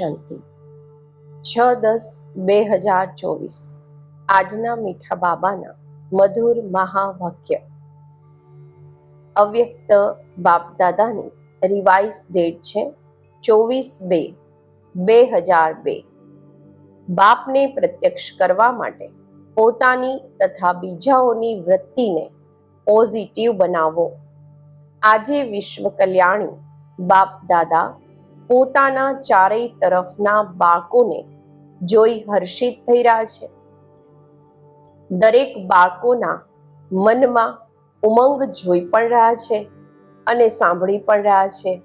શાંતિ. છ દસ બે હજાર ચોવીસ. આજના મીઠા બાબાના મધુર મહાવાક્ય. અવ્યક્ત બાપદાદાની રિવાઇઝ ડેટ છે ચોવીસ બે બે હજાર બે. બાપને પ્રત્યક્ષ કરવા માટે પોતાની તથા બીજાઓની વૃત્તિને પોઝિટિવ બનાવો. આજે વિશ્વ કલ્યાણી બાપ દાદા પોતાના ચારેય તરફના બાળકોને જોઈ હર્ષિત થઈ રહ્યા છે. દરેક બાળકોના મનમાં ઉમંગ જોઈ પણ રહ્યા છે અને સાંભળી પણ રહ્યા છે.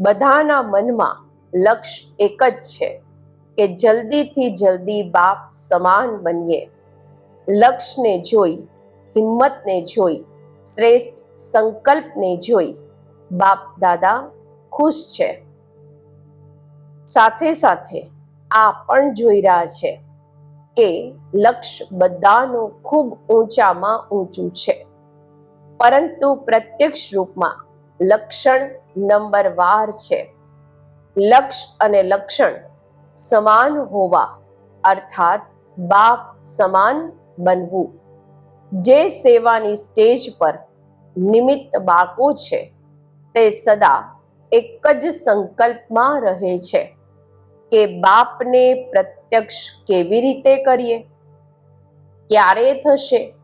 બધાના મનમાં લક્ષ્ય એક જ છે કે જલ્દીથી જલ્દી બાપ સમાન બનીએ. લક્ષ્યને જોઈ, હિંમતને જોઈ, શ્રેષ્ઠ સંકલ્પને જોઈ બાપ દાદા ખુશ છે. સાથે સાથે આ પણ જોઈ રહ્યા છે કે લક્ષ્ય બધાનું ખૂબ ઊંચામાં ઊંચું છે. પરંતુ પ્રત્યક્ષ રૂપમાં લક્ષણ નંબર વાર છે. લક્ષ્ય અને લક્ષણ સમાન હોવા અર્થાત બાપ સમાન બનવું. જે સેવાની સ્ટેજ પર નિમિત્ત બાળકો છે તે સદા એક જ સંકલ્પમાં રહે છે. કે બાપને પ્રત્યક્ષ કેવી રીતે કરીએ? ક્યારે થશે?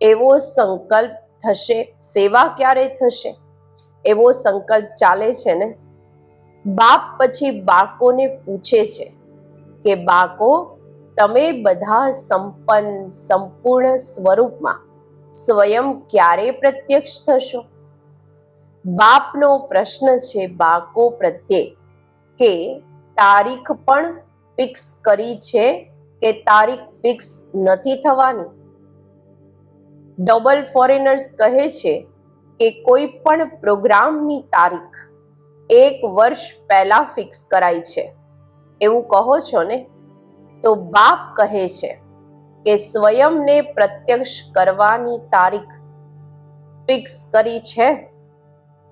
એવો સંકલ્પ થશે? સેવા ક્યારે થશે? એવો સંકલ્પ ચાલે છે ને? બાપ પછી બાળકોને પૂછે છે કે, બાળકો, તમે બધા સંપન્ન, સંપૂર્ણ સ્વરૂપમાં સ્વયં ક્યારે પ્રત્યક્ષ થશો? બાપનો પ્રશ્ન છે બાળકો પ્રત્યે કે તારીખ પણ ફિક્સ કરી છે કે તારીખ ફિક્સ નથી થવાની. ડબલ ફોરેનર્સ કહે છે કે કોઈ પણ પ્રોગ્રામની તારીખ એક વર્ષ પહેલા ફિક્સ કરાય છે. એવું કહો છો ને? તો બાપ કહે છે કે સ્વયંને પ્રત્યક્ષ કરવાની તારીખ ફિક્સ કરી છે.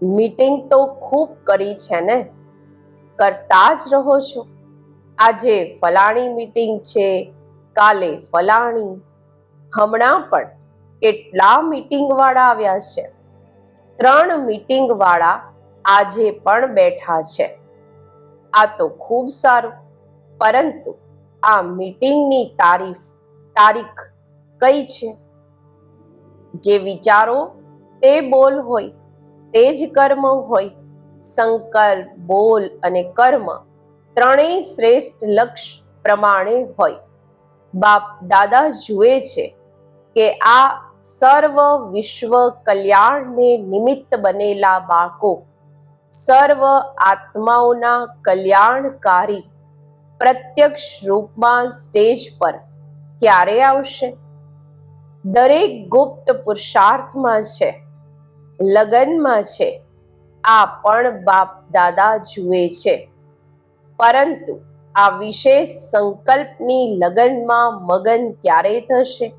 મીટિંગ તો ખૂબ કરી છે ને? કરતા જ રહો છો. આજે ફલાણી મીટિંગ છે, કાલે ફલાણી. હમણાં પણ કેટલા મીટિંગ વાળા આવ્યા છે. ત્રણ મીટિંગ વાળા આજે પણ બેઠા છે. આ તો ખૂબ સારું. પરંતુ આ મીટિંગની તારીફ, તારીખ કઈ છે? જે વિચારો તે બોલ હોય, તે જ કર્મ હોય. સંકલ્પ, બોલ અને કર્મ ત્રણેય શ્રેષ્ઠ લક્ષ્ય પ્રમાણે હોય. બાપ દાદા જુએ છે કે આ સર્વ વિશ્વ કલ્યાણને નિમિત્ત બનેલા બાળકો સર્વ આત્માઓના કલ્યાણકારી પ્રત્યક્ષ રૂપમાં સ્ટેજ પર ક્યારે આવશે? દરેક ગુપ્ત પુરુષાર્થમાં છે, લગનમાં છે આ પણ બાપ દાદા જુએ છે. પરંતુ આ વિશેષ સંકલ્પની લગનમાં મગન ક્યારે થશે?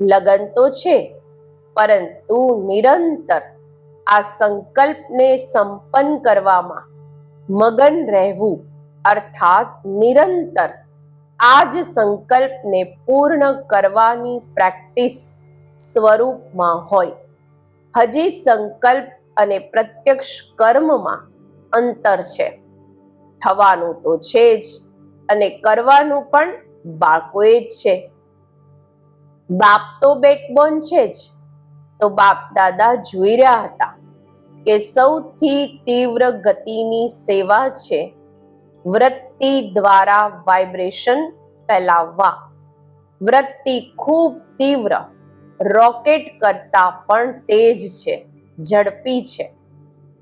લગન તો છે, પરંતુ નિરંતર આ સંકલ્પને સંપન્ન કરવામાં મગન રહેવું, અર્થાત નિરંતર આ જ સંકલ્પને પૂર્ણ કરવાની પ્રેક્ટિસ સ્વરૂપમાં હોય. હજી સંકલ્પ અને પ્રત્યક્ષ કર્મમાં અંતર છે. થવાનું તો છે જ અને કરવાનું પણ બાળકોએ જ છે. બાપ તો બેકબોન છે જ. તો બાપ દાદા જોઈ રહ્યા હતા કે સૌથી તીવ્ર ગતિની સેવા છે વૃત્તિ દ્વારા વાઇબ્રેશન ફેલાવવા. વૃત્તિ ખૂબ તીવ્ર રોકેટ કરતા પણ તેજ છે. ઝડપી છે.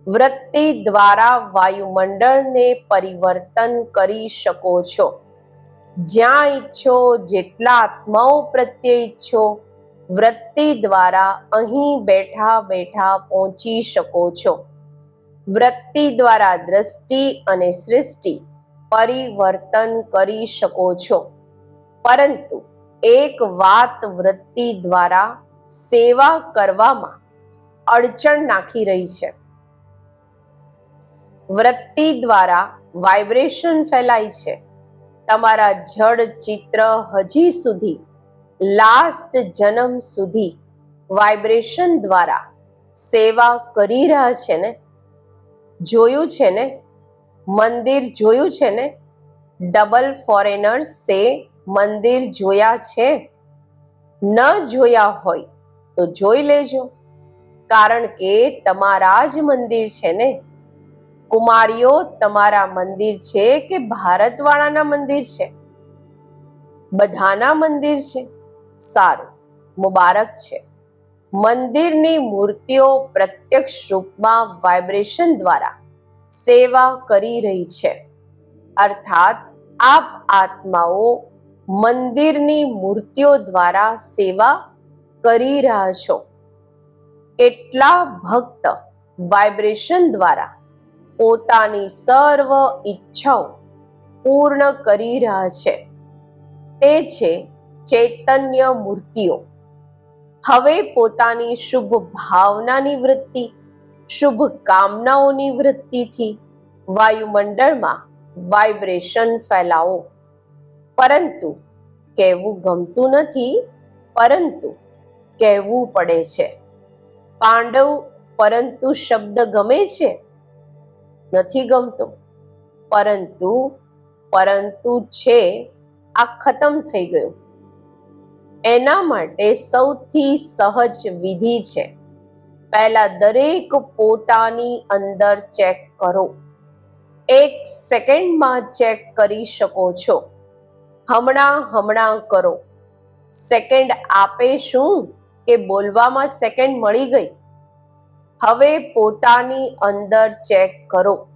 વૃત્તિ દ્વારા વાયુમંડળને પરિવર્તન કરી શકો છો. જ્યાં ઈચ્છો જેટલા આત્માઓ પ્રત્યે ઈચ્છો, વૃત્તિ દ્વારા અહીં બેઠા બેઠા પહોંચી શકો છો. વૃત્તિ દ્વારા દ્રષ્ટિ અને સૃષ્ટિ પરિવર્તન કરી શકો છો. પરંતુ એક વાત વૃત્તિ દ્વારા સેવા કરવામાં અડચણ નાખી રહી છે. વૃત્તિ દ્વારા વાઇબ્રેશન ફેલાય છે. તમારા જડ ચિત્ર હજી સુધી લાસ્ટ જન્મ સુધી વાઇબ્રેશન દ્વારા સેવા કરી રહ્યા છે ને? જોયું છે ને? મંદિર જોયું છે ને? ડબલ ફોરેનર્સે મંદિર જોયા છે? ન જોયા હોય તો જોઈ લેજો. કારણ કે તમારા જ મંદિર છે ને? કુમારીઓ, તમારા મંદિર છે કે ભારતવાળાના મંદિર છે? બધાના મંદિર છે. સારું, મુબારક છે. મંદિરની મૂર્તિઓ પ્રત્યક્ષ રૂપમાં વાઇબ્રેશન દ્વારા સેવા કરી રહી છે. અર્થાત, આપ આત્માઓ મંદિરની મૂર્તિઓ દ્વારા સેવા કરી રહ્યા છો. કેટલા ભક્ત વાઇબ્રેશન દ્વારા પોતાની સર્વ ઈચ્છાઓ પૂર્ણ કરી રહ્યા છે. તે છે ચૈતન્ય મૂર્તિઓ. હવે પોતાની શુભ ભાવનાની વૃત્તિ, શુભ કામનાઓની વૃત્તિથી વાયુમંડળમાં વાઇબ્રેશન ફેલાવો. પરંતુ કહેવું ગમતું નથી, પરંતુ કહેવું પડે છે. પાંડવ પરંતુ શબ્દ ગમે છે? નથી ગમતો. પરંતુ પરંતુ છે, આ ખતમ થઈ ગયું. એના માટે સૌથી સહજ વિધિ છે. પહેલા દરેક પોતાની અંદર ચેક કરો. એક સેકન્ડમાં ચેક કરી શકો છો. હમણાં હમણાં કરો. સેકન્ડ આપે શું? કે બોલવામાં સેકન્ડ મળી ગઈ? હવે પોતાની અંદર ચેક કરો.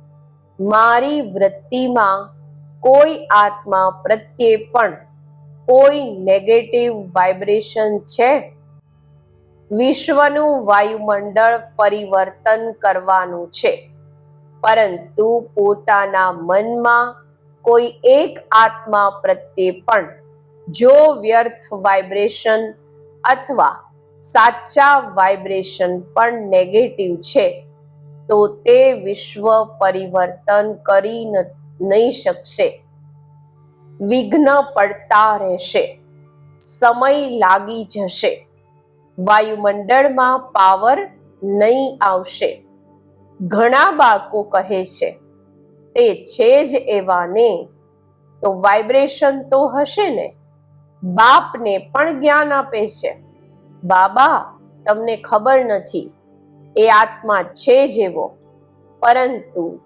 મારી વૃત્તિમાં કોઈ આત્મા પ્રત્યે પણ કોઈ નેગેટિવ વાઇબ્રેશન છે? વિશ્વનું વાયુમંડળ પરિવર્તન કરવાનું છે. પરંતુ પોતાના મનમાં કોઈ એક આત્મા પ્રત્યે પણ જો વ્યર્થ વાઇબ્રેશન અથવા સાચા વાઇબ્રેશન પણ નેગેટિવ છે, તો તે વિશ્વ પરિવર્તન કરી નહીં શકશે. વિઘ્ન પડતા રહેશે, સમય લાગી જશે, વાયુમંડળમાં પાવર નહીં આવશે. ઘણા બાળકો કહે છે, તે છે જ એવા ને. તો વાઇબ્રેશન તો હશે ને? બાપને પણ જ્ઞાન આપે છે. બાબા, તમને ખબર નથી. એ આત્મા છે જેવો. પરંતુ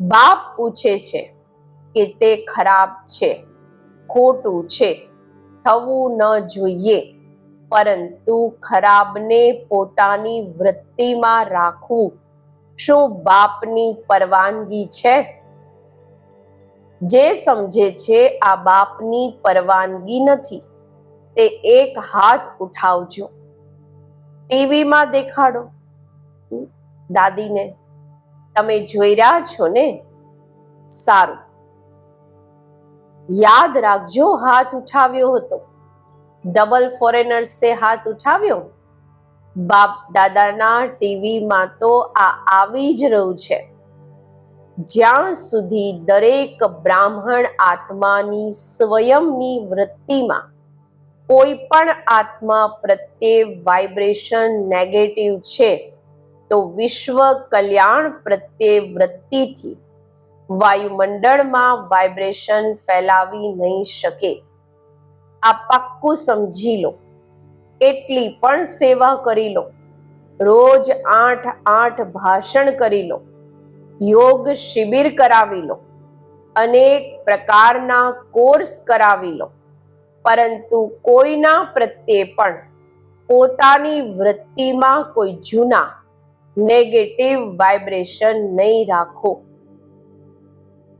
બાપ પૂછે છે કે તે ખરાબ છે, ખોટું છે, થવું ન જોઈએ. પરંતુ ખરાબને પોતાની વૃત્તિમાં રાખવું શું બાપની પરવાનગી છે? જે સમજે છે આ બાપની પરવાનગી નથી, તે એક હાથ ઉઠાવજો. ટીવીમાં દેખાડો. દાદીને, તમે જોઈ રહ્યા છો ને? સારું. યાદ રાખજો, હાથ ઉઠાવ્યો હતો. ડબલ ફોરેનર્સે હાથ ઉઠાવ્યો. બાપ દાદાના ટીવીમાં તો આ આવી જ રહ્યું છે. જ્યાં સુધી દરેક બ્રાહ્મણ આત્માની સ્વયંની વૃત્તિમાં કોઈ પણ આત્મા પ્રત્યે વાઇબ્રેશન નેગેટિવ છે, તો વિશ્વ કલ્યાણ પ્રત્યે વૃત્તિથી વાયુમંડળમાં વાઇબ્રેશન ફેલાવી નહીં શકે. આ પાક્કું સમજી લો. એટલી પણ સેવા કરી લો. રોજ આઠ આઠ ભાષણ કરી લો. યોગ શિબિર કરાવી લો. અનેક પ્રકારના કોર્સ કરાવી લો. પરંતુ કોઈના પ્રત્યે પણ પોતાની વૃત્તિમાં કોઈ જૂના નેગેટિવ વાઇબ્રેશન નહીં રાખો.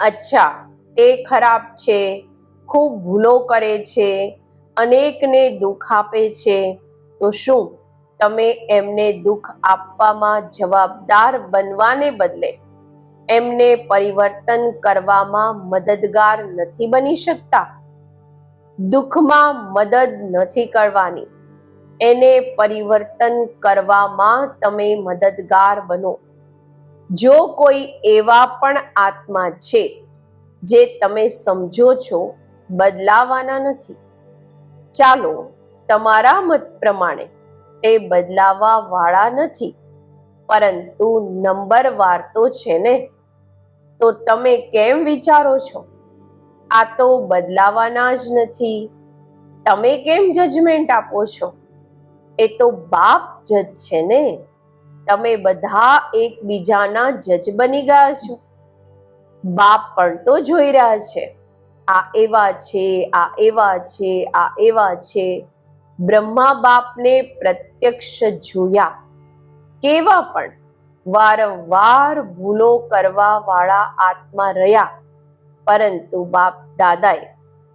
અચ્છા, તે ખરાબ છે, ખૂબ ભૂલો કરે છે, અનેકને દુઃખ આપે છે, તો શું તમે એમને દુઃખ આપવામાં જવાબદાર બનવાને બદલે એમને પરિવર્તન કરવામાં મદદગાર નથી બની શકતા? દુઃખમાં મદદ નથી કરવાની. એને પરિવર્તન કરવામાં તમે મદદગાર બનો. જો કોઈ એવા પણ આત્મા છે, જે તમે સમજો છો, બદલાવાના નથી. ચાલો, તમારા મત પ્રમાણે તે બદલાવા વાળા નથી, પરંતુ નંબરવાર તો છે ને? તો તમે કેમ વિચારો છો? આ તો બદલાવાના જ નથી. તમે કેમ જજમેન્ટ આપો છો? એ તો બાપ જજ છે ને? તમે બધા એકબીજાના જજ બની ગયા છો. બાપ પણ તો જોઈ રહ્યા છે. આ એવા છે, આ એવા છે, આ એવા છે. બ્રહ્મા બાપને પ્રત્યક્ષ જોયા. કેવા પણ? વારંવાર ભૂલો કરવા વાળા આત્મા રહ્યા. પરંતુ બાપ દાદાએ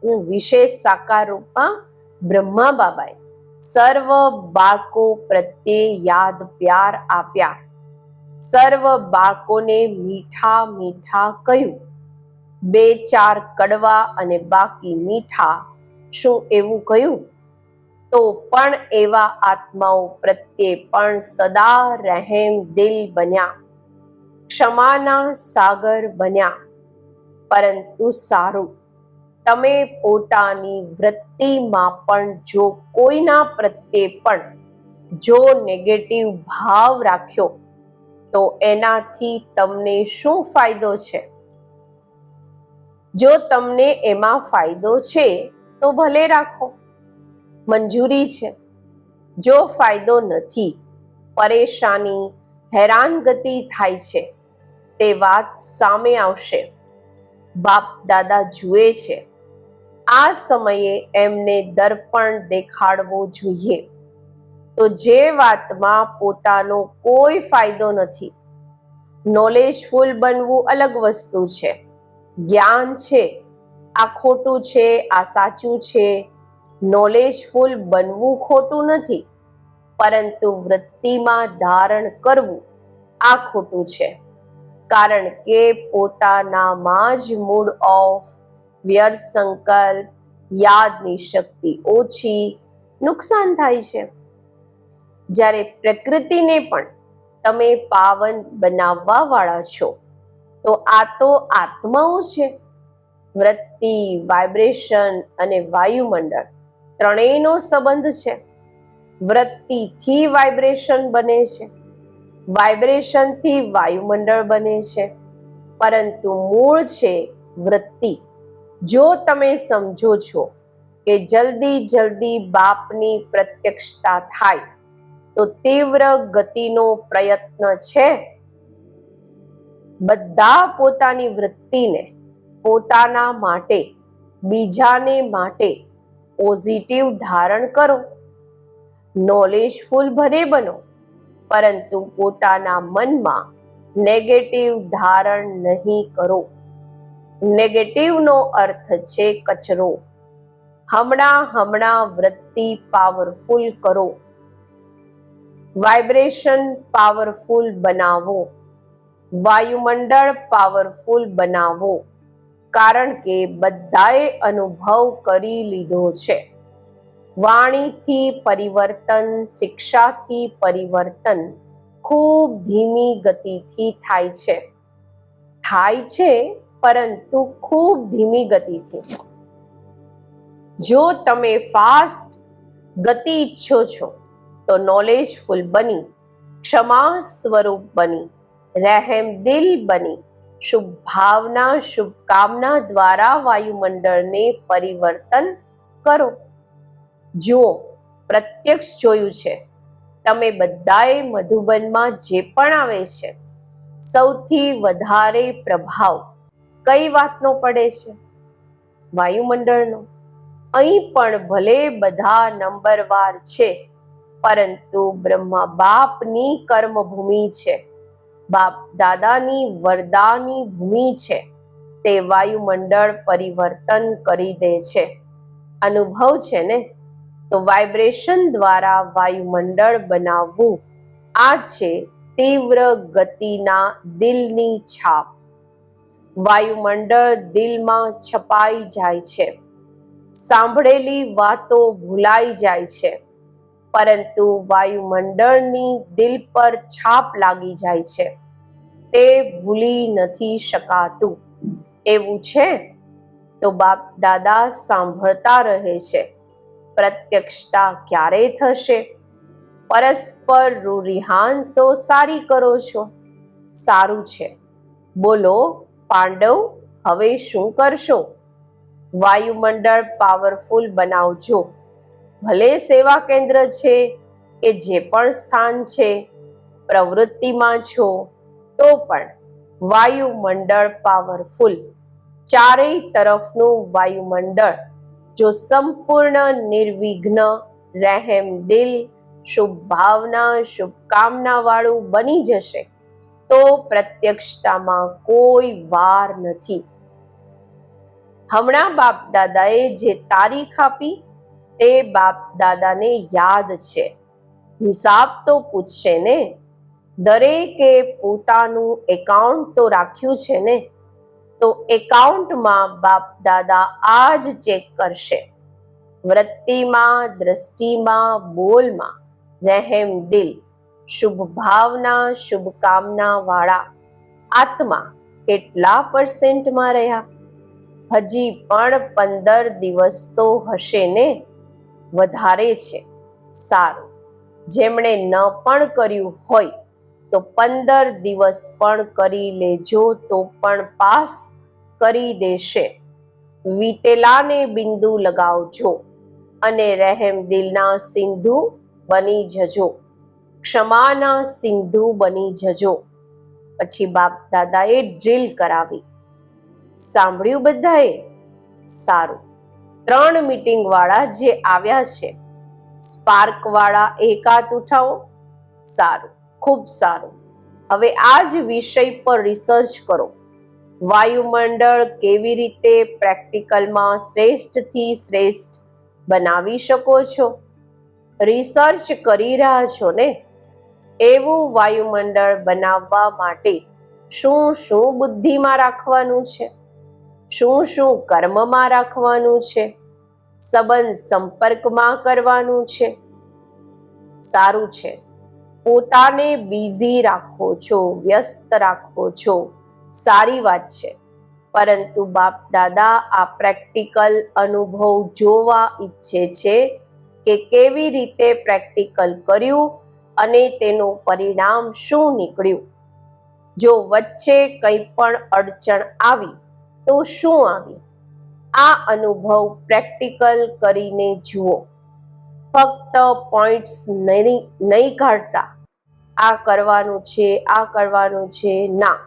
હું વિશેષ સાકાર રૂપમાં બ્રહ્મા બાબાએ સર્વ બાળકો પ્રત્યે યાદ પ્યાર આપ્યા. સર્વ બાળકોને મીઠા મીઠા કહ્યું. બે ચાર કડવા અને બાકી મીઠા શું એવું કહ્યું? તો પણ એવા આત્માઓ પ્રત્યે પણ સદા રહેમ દિલ બન્યા. ક્ષમાના સાગર બન્યા. પરંતુ સારું. તમે પોતાની વૃત્તિમાં પણ જો કોઈના પ્રત્યે પણ જો નેગેટિવ ભાવ રાખ્યો, તો એનાથી તમને શું ફાયદો છે? જો તમને એમાં ફાયદો છે, તો ભલે રાખો. મંજૂરી છે. જો ફાયદો નથી, પરેશાની, હેરાનગતિ થાય છે, તે વાત સામે આવશે. બાપ દાદા જુએ છે. આ સમયે એમને દર્પણ દેખાડવો જોઈએ. તો જે વાતમાં પોતાનો કોઈ ફાયદો નથી. નોલેજફુલ બનવું અલગ વસ્તુ છે. જ્ઞાન છે. આ ખોટું છે, આ સાચું છે. નોલેજફુલ બનવું ખોટું નથી. પરંતુ વૃત્તિમાં ધારણ કરવું આ ખોટું છે. કારણ કે પોતાનામાં જ મૂડ ઓફ વ્યર્થ સંકલ્પ યાદની શક્તિ ઓછી નુકસાન થાય છે. જ્યારે પ્રકૃતિને પણ તમે પાવન બનાવવા વાળા છો, તો આ તો આત્માઓ છે. વૃત્તિ, વાઇબ્રેશન અને વાયુમંડળ ત્રણેયનો સંબંધ છે. વૃત્તિથી વાઇબ્રેશન બને છે. વાઇબ્રેશનથી વાયુમંડળ બને છે. પરંતુ મૂળ છે વૃત્તિ. જો તમે સમજો છો કે જલ્દી જલ્દી બાપની પ્રત્યક્ષતા થાય, તો તીવ્ર ગતિનો પ્રયત્ન છે. બધા પોતાની વૃત્તિને પોતાના માટે, બીજાને માટે પોઝિટિવ ધારણ કરો. નોલેજફુલ ભરે બનો. પરંતુ પોતાના મનમાં નેગેટિવ ધારણ નહીં કરો. નેગેટિવનો અર્થ છે કચરો. હમણાં હમણાં વૃત્તિ પાવરફુલ કરો. વાઇબ્રેશન પાવરફુલ બનાવો. વાયુમંડળ પાવરફુલ બનાવો. કારણ કે બધાએ અનુભવ કરી લીધો છે. વાણીથી પરિવર્તન, શિક્ષાથી પરિવર્તન ખૂબ ધીમી ગતિથી થાય છે. થાય છે, પરંતુ ખૂબ ધીમી ગતિથી. જો તમે ફાસ્ટ ગતિ ઈચ્છો છો, તો નોલેજફુલ બની, ક્ષમા સ્વરૂપ બની, રહેમ દિલ બની, શુભ ભાવના, શુભકામના દ્વારા વાયુમંડળને પરિવર્તન કરો. જુઓ પ્રત્યક્ષ જોયું છે, તમે બધાએ મધુબનમાં જે પણ આવે છે, સૌથી વધારે પ્રભાવ કઈ વાતનો પડે છે? વાયુમંડળનો. અહીં પણ ભલે બધા નંબરવાર છે, પરંતુ બ્રહ્મા બાપની કર્મભૂમિ છે. બાપ દાદાની વરદાની ભૂમિ છે. તે વાયુમંડળ પરિવર્તન કરી દે છે. અનુભવ છે ને? તો વાઇબ્રેશન દ્વારા વાયુમંડળ બનાવવું. આ છે તીવ્ર ગતિના દિલની છાપ. વાયુમંડળ દિલમાં છપાઈ જાય છે. સાંભળેલી વાતો ભૂલાઈ જાય છે. પરંતુ વાયુમંડળની દિલ પર છાપ લાગી જાય છે. તે ભૂલી નથી શકાતું. એવું છે? તો બાપ દાદા સાંભળતા રહે છે. પ્રત્યક્ષતા ક્યારે થશે? પરસ્પર રૂરિહાન તો સારી કરો છો. સારું છે. બોલો, પાંડવ, હવે શું કરશો? વાયુમંડળ પાવરફુલ બનાવજો. ભલે સેવા કેન્દ્ર છે, કે જે પણ સ્થાન છે, પ્રવૃત્તિમાં છો, તો પણ વાયુમંડળ પાવરફુલ ચારેય તરફનું વાયુમંડળ જો સંપૂર્ણ નિર્વિઘ્ન રહેમ દિલ શુભ ભાવના શુભકામના વાળું બની જશે, તો પ્રત્યક્ષતામાં કોઈ વાર નથી. હમણાં બાપ દાદાએ જે તારીખ આપી, તે બાપ દાદાને યાદ છે. હિસાબ તો પૂછશે ને? દરેકે પોતાનું એકાઉન્ટ તો રાખ્યું છે ને? તો એકાઉન્ટમાં બાપ દાદા આ જ ચેક કરશે. વૃત્તિમાં, દ્રષ્ટિમાં, બોલમાં રહેમ દિલ, શુભ ભાવના શુભકામના વાળા આત્મા કેટલા પર્સેન્ટમાં રહ્યા? હજી પણ પંદર દિવસ તો હશે ને? વધારે છે. સારું. જેમણે ન પણ કર્યું હોય તો પંદર દિવસ પણ કરી લેજો, તો પણ પાસ કરી દેશે. વીતેલાને બિંદુ લગાવજો અને રહેમ દિલના સિંધુ બની જજો. ક્ષમાના સિંધુ બની જજો. પછી બાપ દાદાએ ડ્રીલ કરાવી. સાંભળ્યું બધાએ? સારું. ત્રણ મીટિંગ વાળા જે આવ્યા છે સ્પાર્ક વાળા એક હાથ ઉઠાવો. સારું. ખૂબ સારું. હવે આ જ વિષય પર રિસર્ચ કરો. વાયુમંડળ કેવી રીતે પ્રેક્ટિકલમાં શ્રેષ્ઠથી શ્રેષ્ઠ બનાવી શકો છો? રિસર્ચ કરી રહ્યા છો ને? એવું વાયુમંડળ બનાવવા માટે શું શું બુદ્ધિમાં રાખવાનું છે? શું શું કર્મમાં રાખવાનું છે? સંબંધ સંપર્કમાં કરવાનું છે? સારું છે. પોતાને બિઝી રાખો છો, વ્યસ્ત રાખો છો. સારી વાત છે. પરંતુ બાપ દાદા આ પ્રેક્ટિકલ અનુભવ જોવા ઈચ્છે છે કે કેવી રીતે પ્રેક્ટિકલ કર્યું અને તેનું પરિણામ શું નીકળ્યું. જો વચ્ચે કંઈ પણ અડચણ આવી, તો શું આવી? આ અનુભવ પ્રેક્ટિકલ કરીને જુઓ. ફક્ત પોઈન્ટ્સ નહીં નહીં કાઢતા. આ કરવાનું છે, આ કરવાનું છે, ના.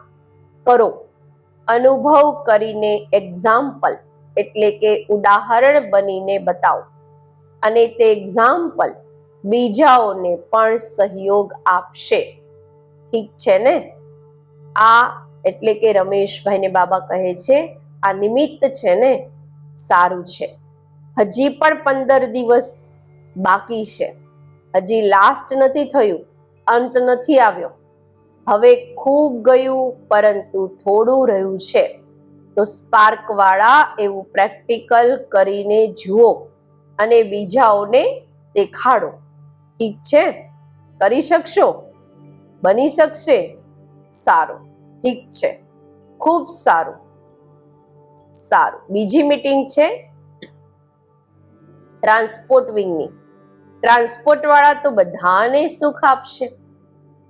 કરો. અનુભવ કરીને એક્ઝામ્પલ એટલે કે ઉદાહરણ બનીને બતાવો. અને તે એક્ઝામ્પલ બીજાઓને પણ સહયોગ આપશે. ઠીક છે ને? આ એટલે કે રમેશભાઈને બાબા કહે છે, આ નિમિત્ત છે ને? સારું છે. હજી પણ પંદર દિવસ બાકી છે. હજી લાસ્ટ નથી થયું. અંત નથી આવ્યો. હવે ખૂબ ગયું, પરંતુ થોડું રહ્યું છે. તો સ્પાર્ક વાળા એવું પ્રેક્ટિકલ કરીને જુઓ અને બીજાઓને દેખાડો. ઠીક છે? કરી શકશો? બની શકશે? સારું. ઠીક છે. ખૂબ સારું. સારું. બીજી મીટિંગ છે. ટ્રાન્સપોર્ટ વિંગની. ટ્રાન્સપોર્ટ વાળા તો બધાને સુખ આપશે.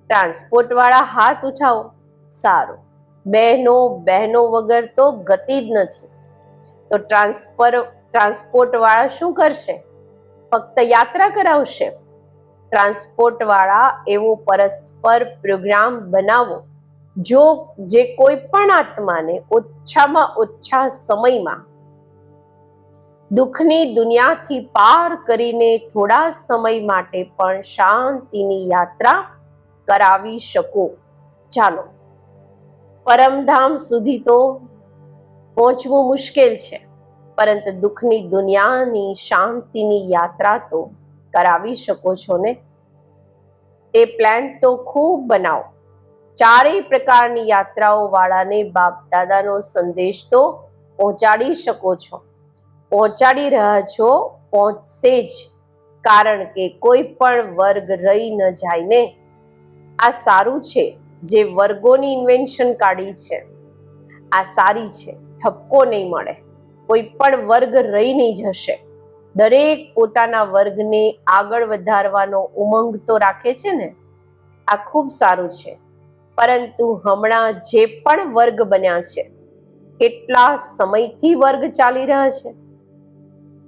ટ્રાન્સપોર્ટ વાળા હાથ ઉઠાવો. સારું. બહેનો બહેનો વગર તો ગતિ જ નથી. તો ટ્રાન્સફર ટ્રાન્સપોર્ટ વાળા શું કરશે? ફક્ત યાત્રા કરાવશે. ટ્રાન્સપોર્ટ વાળા એવો પરસ્પર પ્રોગ્રામ બનાવો, જો જે કોઈ પણ આત્માને ઓછામાં ઓછા સમયમાં દુઃખની દુનિયાથી પાર કરીને થોડા સમય માટે પણ શાંતિની યાત્રા કરાવી શકો. ચાલો, પરમધામ સુધી તો પહોંચવું મુશ્કેલ છે, પરંતુ દુઃખની દુનિયાની શાંતિની યાત્રા તો કરાવી શકો છો ને? તે પ્લાન તો ખૂબ બનાવો. ચારેય પ્રકારની યાત્રાઓ વાળાને બાપ દાદાનો સંદેશ તો પહોંચાડી શકો છો. પહોંચાડી રહ્યા છો, પહોંચશે જ. કારણ કે કોઈ પણ વર્ગ રહી ન જાય ને. આ સારું છે જે વર્ગોની ઇન્વેન્શન કાઢી છે. આ સારી છે, ઠપકો નહીં મળે. કોઈ પણ વર્ગ રહી નહીં જશે. દરેક પોતાના વર્ગને આગળ વધારવાનો ઉમંગ તો રાખે છે ને. આ ખૂબ સારું છે. પરંતુ હમણાં જે પણ વર્ગ બન્યા છે, કેટલા સમયથી વર્ગ ચાલી રહ્યા છે?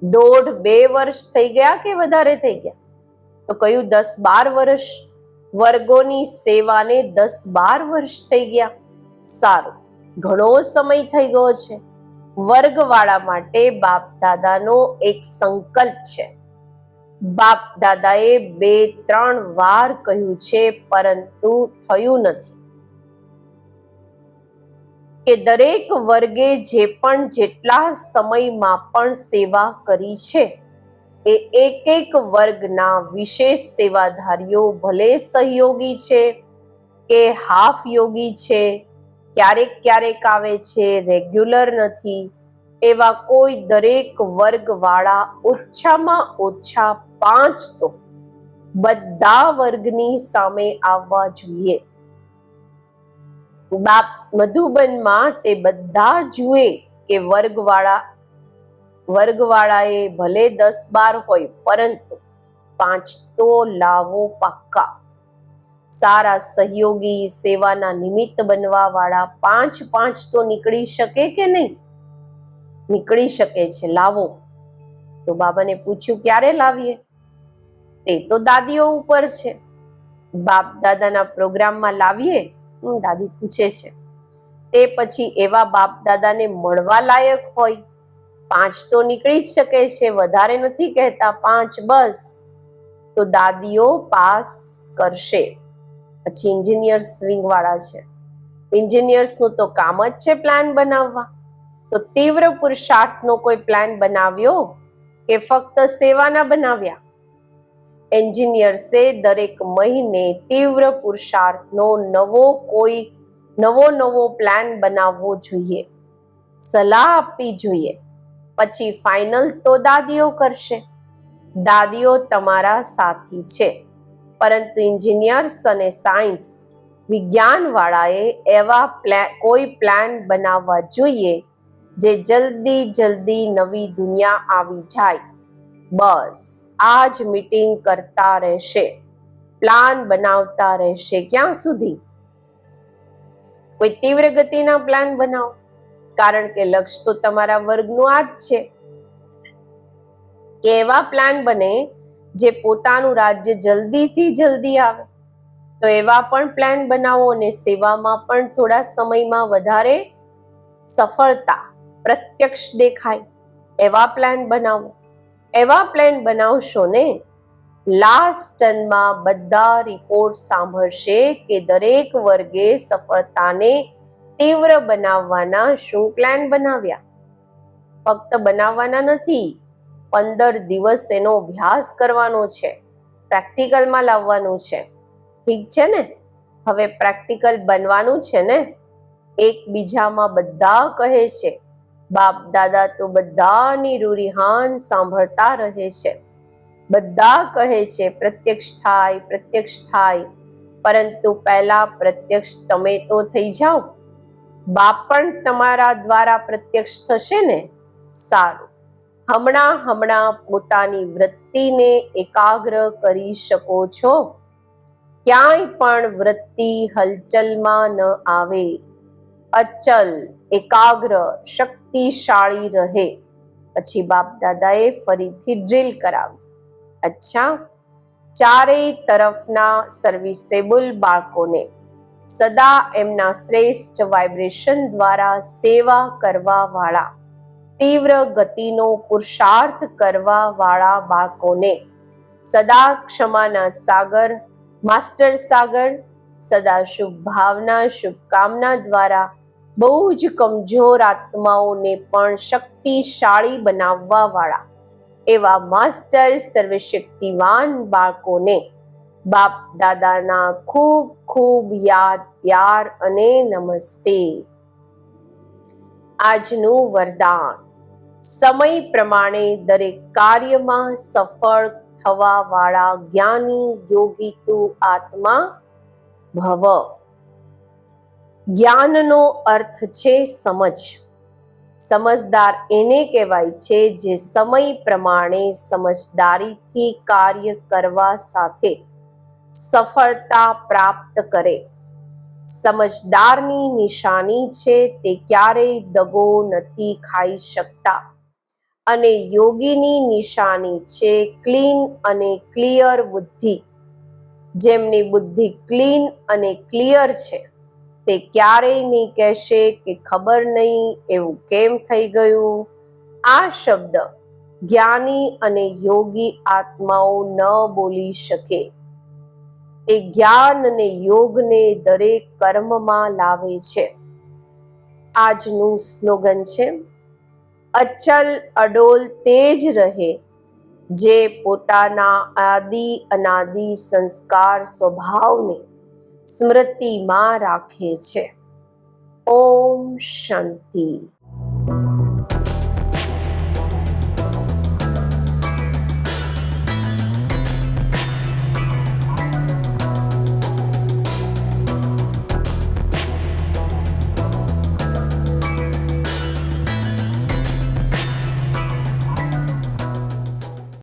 દોઢ બે વર્ષ થઈ ગયા કે વધારે થઈ ગયા? તો કયું દસ બાર વર્ષ? વર્ગોની સેવાને દસ બાર વર્ષ થઈ ગયા. સારું, ઘણો સમય થઈ ગયો છે. વર્ગવાળા માટે બાપ દાદાનો એક સંકલ્પ છે. બાપ દાદાએ બે ત્રણ વાર કહ્યું છે, પરંતુ થયું નથી. કે દરેક વર્ગે જે પણ જેટલા સમયમાં પણ સેવા કરી છે, એ એક એક વર્ગના વિશેષ સેવાધારીઓ ભલે સહયોગી છે કે હાફ યોગી છે, ક્યારેક ક્યારેક આવે છે, રેગ્યુલર નથી, એવા કોઈ દરેક વર્ગવાળા ઓછામાં ઓછા પાંચ તો બધા વર્ગની સામે આવવા જોઈએ. બાપ મધુબનમાં તે બધા જુએ કે વર્ગવાળા, વર્ગવાળાએ ભલે દસ બાર હોય, પરંતુ પાંચ તો લાવો પાક્કા. સારા સહયોગી સેવાના નિમિત્ત બનવા વાળા પાંચ પાંચ તો નીકળી શકે કે નહીં? નીકળી શકે છે, લાવો. તો બાબાને પૂછ્યું, ક્યારે લાવીએ? તે તો દાદીઓ ઉપર છે. બાપ દાદાના પ્રોગ્રામમાં લાવીએ દાદી પૂછે છે. તે પછી એવા બાપ દાદાને મળવા લાયક હોય, પાંચ તો નીકળી જ શકે છે, વધારે નથી કહેતા, પાંચ બસ. તો દાદીઓ પાસ કરશે. પછી એન્જિનિયર્સ વિંગ વાળા છે. એન્જિનિયર્સનું તો કામ જ છે પ્લાન બનાવવા. તો તીવ્ર પુરુષાર્થનો કોઈ પ્લાન બનાવ્યો કે ફક્ત સેવાના બનાવ્યા? એન્જિનિયર્સે દરેક મહિને તીવ્ર પુરુષાર્થનો નવો કોઈ, નવો નવો પ્લાન બનાવવો જોઈએ. સલાહ આપવી જોઈએ. પછી ફાઇનલ તો દાદીઓ કરશે. દાદીઓ તમારા સાથી છે. પરંતુ એન્જિનિયર્સ અને સાયન્સ વિજ્ઞાનવાળાએ એવા પ્લે કોઈ પ્લાન બનાવવા જોઈએ, જે જલ્દી જલ્દી નવી દુનિયા આવી જાય. બસ આ જ મીટિંગ કરતા રહેશે. પ્લાન બનાવતા રહેશે. ક્યાં સુધી? કોઈ તીવ્ર ગતિના પ્લાન બનાવો. કારણ કે લક્ષ્ય તો તમારા વર્ગનું આ જ છે. કે એવા પ્લાન બને જે પોતાનું રાજ્ય જલ્દીથી જલ્દી આવે. તો એવા પણ પ્લાન બનાવો અને સેવામાં પણ થોડા સમયમાં વધારે સફળતા, પ્રત્યક્ષ દેખાય. એવા પ્લાન બનાવો. એવા પ્લાન બનાવશો ને? લાસ્ટ ટર્નમાં બધા રિપોર્ટ સાંભળશે કે દરેક વર્ગે સફળતાને તીવ્ર બનાવવાના શું પ્લાન બનાવ્યા? ફક્ત બનાવવાના નથી, પંદર દિવસ એનો અભ્યાસ કરવાનો છે પ્રેક્ટિકલમાં લાવવાનું છે. ઠીક છે ને? હવે પ્રેક્ટિકલ બનવાનું છે ને? એકબીજામાં બધા કહે છે બાપ દાદા તો બધાની રૂરિહાન સાંભળતા રહે છે. બધા કહે છે, પ્રત્યક્ષ થાય પ્રત્યક્ષ થાય. પરંતુ પહેલા પ્રત્યક્ષ તમે તો થઈ જાઓ. બાપ પણ તમારા દ્વારા પ્રત્યક્ષ થશે ને? સારું. હમણાં હમણાં પોતાની વૃત્તિને એકાગ્ર કરી શકો છો. ક્યાંય પણ વૃત્તિ હલચલમાં ન આવે. અચલ, એકાગ્ર, શક્તિશાળી રહે. પછી બાપ દાદાએ ફરીથી ડ્રીલ કરાવી. અચ્છા, ચારેય તરફના સર્વિસેબલ બાળકોને સદા એમના શ્રેષ્ઠ વાઇબ્રેશન દ્વારા સેવા કરવા વાળા તીવ્ર ગતિનો પુરુષાર્થ કરવા વાળા બાળકોને સદા ક્ષમાના સાગર, માસ્ટર સાગર, સદા શુભ ભાવના, શુભકામના દ્વારા બહુ જ કમજોર આત્માઓને પણ શક્તિશાળી બનાવવા વાળા એવા માસ્ટર સર્વશક્તિવાન બાળકોને બાપ દાદાના ખૂબ ખૂબ યાદ, પ્યાર અને નમસ્તે. આજનું વરદાન. સમય પ્રમાણે દરેક કાર્યમાં સફળ થવા વાળા જ્ઞાની યોગી તું આત્મા ભવ. જ્ઞાનનો અર્થ છે સમજ. સમજદાર એને કહેવાય છે જે સમય પ્રમાણે સમજદારીથી કાર્ય કરવા સાથે સફળતા પ્રાપ્ત કરે. સમજદારની નિશાની છે તે ક્યારેય દગો નથી ખાઈ શકતા. અને યોગીની નિશાની છે ક્લીન અને ક્લિયર બુદ્ધિ. જેમની બુદ્ધિ ક્લીન અને ક્લિયર છે. તે ક્યારેય નહીં કહેશે કે ખબર નહીં એવું કેમ થઈ ગયું? આ શબ્દ જ્ઞાની અને યોગી આત્માઓ ન બોલી શકે. તે જ્ઞાન અને યોગને દરેક કર્મમાં લાવે છે. આજનું સ્લોગન છે, અચલ અડોલ તે જ રહે, જે પોતાના આદિ અનાદિ સંસ્કાર સ્વભાવને સ્મૃતિમાં રાખે છે. ઓમ શાંતિ.